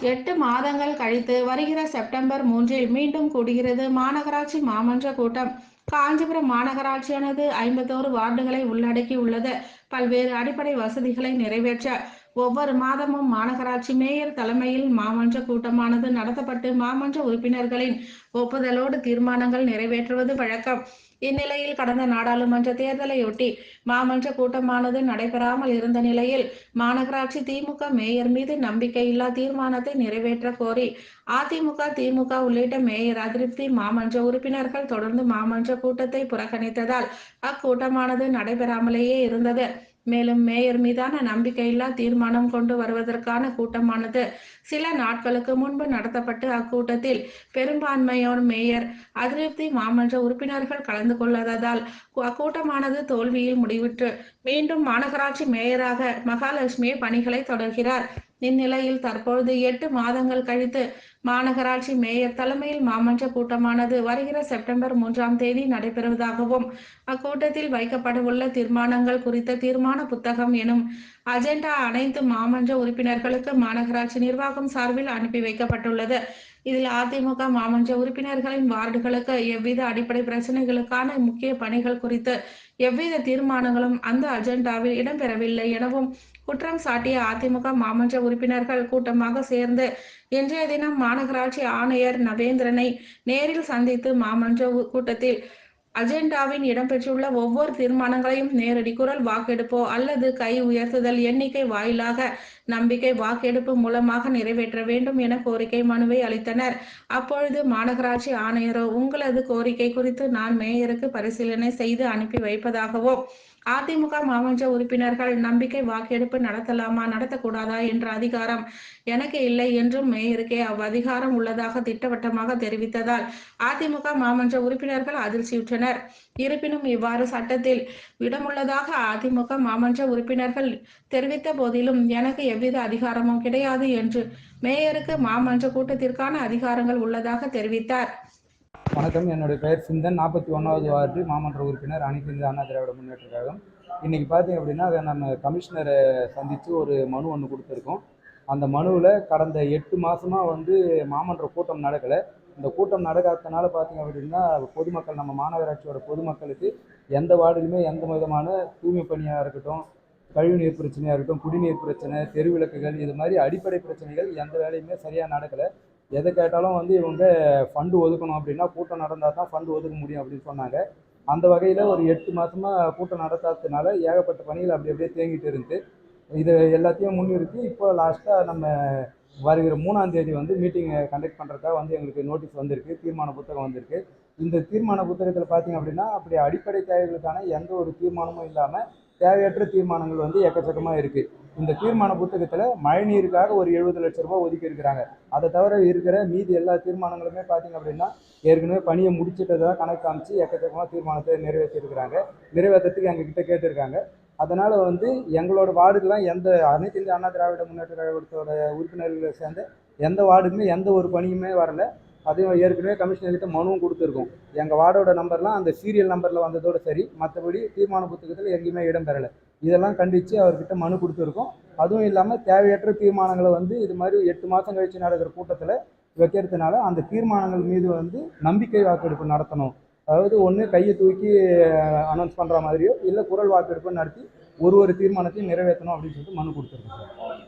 எட்டு மாதங்கள் கழித்து வருகிற செப்டம்பர் மூன்றில் மீண்டும் கூடுகிறது மாநகராட்சி மாமன்ற கூட்டம். காஞ்சிபுரம் மாநகராட்சியானது ஐம்பத்தோரு வார்டுகளை உள்ளடக்கி உள்ளது பல்வேறு அடிப்படை வசதிகளை நிறைவேற்ற ஒவ்வொரு மாதமும் மாநகராட்சி மேயர் தலைமையில் மாமன்ற கூட்டமானது நடத்தப்பட்டு மாமன்ற உறுப்பினர்களின் ஒப்புதலோடு தீர்மானங்கள் நிறைவேற்றுவது வழக்கம். இந்நிலையில் கடந்த நாடாளுமன்ற தேர்தலையொட்டி மாமன்ற கூட்டமானது நடைபெறாமல் இருந்த நிலையில் மாநகராட்சி திமுக மேயர் மீது நம்பிக்கையில்லா தீர்மானத்தை நிறைவேற்ற கோரி அதிமுக திமுக உள்ளிட்ட மேயர் அதிருப்தி மாமன்ற உறுப்பினர்கள் தொடர்ந்து மாமன்ற கூட்டத்தை புறக்கணித்ததால் அக்கூட்டமானது நடைபெறாமலேயே இருந்தது. மேலும் மேயர் மீதான நம்பிக்கையில்லா தீர்மானம் கொண்டு வருவதற்கான கூட்டமானது சில நாட்களுக்கு முன்பு நடத்தப்பட்டு அக்கூட்டத்தில் பெரும்பான்மையோர் மேயர் அதிருப்தி மாமன்ற உறுப்பினர்கள் கலந்து கொள்ளாததால் அக்கூட்டமானது தோல்வியில் முடிவுற்று மீண்டும் மாநகராட்சி மேயராக மகாலட்சுமி பணிகளை தொடர்கிறார். இந்நிலையில் தற்பொழுது எட்டு மாதங்கள் கழித்து மாநகராட்சி மேயர் தலைமையில் மாமன்ற கூட்டமானது வருகிற செப்டம்பர் மூன்றாம் தேதி நடைபெறுவதாகவும் அக்கூட்டத்தில் வைக்கப்படவுள்ள தீர்மானங்கள் குறித்த தீர்மான புத்தகம் எனும் அஜெண்டா அனைத்து மாமன்ற உறுப்பினர்களுக்கு மாநகராட்சி நிர்வாகம் சார்பில் அனுப்பி வைக்கப்பட்டுள்ளது. இதில் அதிமுக மாமன்ற உறுப்பினர்களின் வார்டுகளுக்கு எவ்வித அடிப்படை பிரச்சனைகளுக்கான முக்கிய பணிகள் குறித்து எவ்வித தீர்மானங்களும் அந்த அஜெண்டாவில் இடம்பெறவில்லை எனவும் குற்றம் சாட்டிய அதிமுக மாமன்ற உறுப்பினர்கள் கூட்டமாக சேர்ந்து இன்றைய தினம் மாநகராட்சி ஆணையர் நவேந்திரனை நேரில் சந்தித்து மாமன்ற கூட்டத்தில் அஜெண்டாவின் இடம்பெற்றுள்ள ஒவ்வொரு தீர்மானங்களையும் நேரடி குரல் வாக்கெடுப்போ அல்லது கை உயர்த்துதல் எண்ணிக்கை வாயிலாக நம்பிக்கை வாக்கெடுப்பு மூலமாக நிறைவேற்ற வேண்டும் என கோரிக்கை மனுவை அளித்தனர். அப்பொழுது மாநகராட்சி ஆணையரோ உங்களது கோரிக்கை குறித்து நான் மேயருக்கு பரிசீலனை செய்து அனுப்பி வைப்பதாகவோ அதிமுக மாமன்ற உறுப்பினர்கள் நம்பிக்கை வாக்கெடுப்பு நடத்தலாமா நடத்தக்கூடாதா என்ற அதிகாரம் எனக்கு இல்லை என்றும் மேயருக்கே அவ்வதிகாரம் உள்ளதாக திட்டவட்டமாக தெரிவித்ததால் அதிமுக மாமன்ற உறுப்பினர்கள் அதிர்ச்சியுற்றனர். இருப்பினும் இவ்வாறு சட்டத்தில் இடமுள்ளதாக அதிமுக மாமன்ற உறுப்பினர்கள் தெரிவித்த போதிலும் எனக்கு எவ்வித அதிகாரமும் கிடையாது என்று மேயருக்கு மாமன்ற கூட்டத்திற்கான அதிகாரங்கள் உள்ளதாக தெரிவித்தார். வணக்கம். என்னுடைய பெயர் சிந்தன். நாற்பத்தி ஒன்றாவது வார்டு மாமன்ற உறுப்பினர் அனைத்து இந்திய அண்ணா திராவிட முன்னேற்ற கழகம். இன்றைக்கி பார்த்தீங்க அப்படின்னா அதை நம்ம கமிஷனரை சந்தித்து ஒரு மனு ஒன்று கொடுத்துருக்கோம். அந்த மனுவில் கடந்த எட்டு மாதமாக வந்து மாமன்ற கூட்டம் நடக்கலை. இந்த கூட்டம் நடக்காதனால பார்த்தீங்க அப்படின்னா பொதுமக்கள் நம்ம மாநகராட்சியோட பொதுமக்களுக்கு எந்த வார்டிலுமே எந்த விதமான தூய்மை பணியாக இருக்கட்டும் கழிவுநீர் பிரச்சனையாக இருக்கட்டும் குடிநீர் பிரச்சனை தெருவிளக்குகள் இது மாதிரி அடிப்படை பிரச்சனைகள் எந்த வேலையுமே சரியாக நடக்கலை. எதை கேட்டாலும் வந்து இவங்க ஃபண்டு ஒதுக்கணும் அப்படின்னா கூட்டம் நடந்தால் தான் ஃபண்டு ஒதுக்க முடியும் அப்படின்னு சொன்னாங்க. அந்த வகையில் ஒரு எட்டு மாதமாக கூட்டம் நடத்தாததுனால ஏகப்பட்ட பணிகள் அப்படி அப்படியே தேங்கிட்டு இருந்து இது எல்லாத்தையும் முன்னிறுத்தி இப்போ லாஸ்ட்டாக நம்ம வருகிற மூணாம் தேதி வந்து மீட்டிங்கை கண்டக்ட் பண்ணுறதுக்காக வந்து எங்களுக்கு நோட்டீஸ் வந்திருக்கு தீர்மான புத்தகம் வந்திருக்கு. இந்த தீர்மான புத்தகத்தில் பார்த்தீங்க அப்படின்னா அப்படி அடிப்படை தேவைகளுக்கான எந்த ஒரு தீர்மானமும் இல்லாமல் தேவையற்ற தீர்மானங்கள் வந்து எக்கச்சக்கமாக இருக்குது இந்த தீர்மான புத்தகத்தில் மழைநீருக்காக ஒரு எழுபது லட்ச ரூபாய் ஒதுக்கி இருக்கிறாங்க. அதை தவிர இருக்கிற மீதி எல்லா தீர்மானங்களுமே பார்த்தீங்க அப்படின்னா ஏற்கனவே பணியை முடிச்சிட்டதாக கணக்கு காமிச்சு எக்கச்சக்கமாக தீர்மானத்தை நிறைவேற்றிருக்கிறாங்க நிறைவேற்றத்துக்கு எங்ககிட்ட கேட்டிருக்காங்க. அதனால் வந்து எங்களோட வார்டுக்கெலாம் எந்த அனைத்து இந்திய அண்ணா திராவிட முன்னேற்ற கழகத்தோட உறுப்பினர்களை சேர்ந்த எந்த வார்டுக்குமே எந்த ஒரு பணியுமே வரல. அதையும் ஏற்கனவே கமிஷனர்கிட்ட மனுவும் கொடுத்துருக்கோம். எங்கள் வார்டோட நம்பர்லாம் அந்த சீரியல் நம்பரில் வந்ததோடு சரி மற்றபடி தீர்மான புத்தகத்தில் எங்கேயுமே இடம் பெறலை. இதெல்லாம் கண்டித்து அவர்கிட்ட மனு கொடுத்துருக்கோம். அதுவும் இல்லாமல் தேவையற்ற தீர்மானங்களை வந்து இது மாதிரி எட்டு மாதம் கழித்து நடக்கிற கூட்டத்தில் வைக்கிறதுனால அந்த தீர்மானங்கள் மீது வந்து நம்பிக்கை வாக்கெடுப்பு நடத்தணும். அதாவது ஒன்று கையை தூக்கி அனௌன்ஸ் பண்ணுற மாதிரியோ இல்லை குரல் வாக்கெடுப்பு நடத்தி ஒரு ஒரு தீர்மானத்தையும் நிறைவேற்றணும் அப்படின்னு சொல்லிட்டு மனு கொடுத்துருக்கோம்.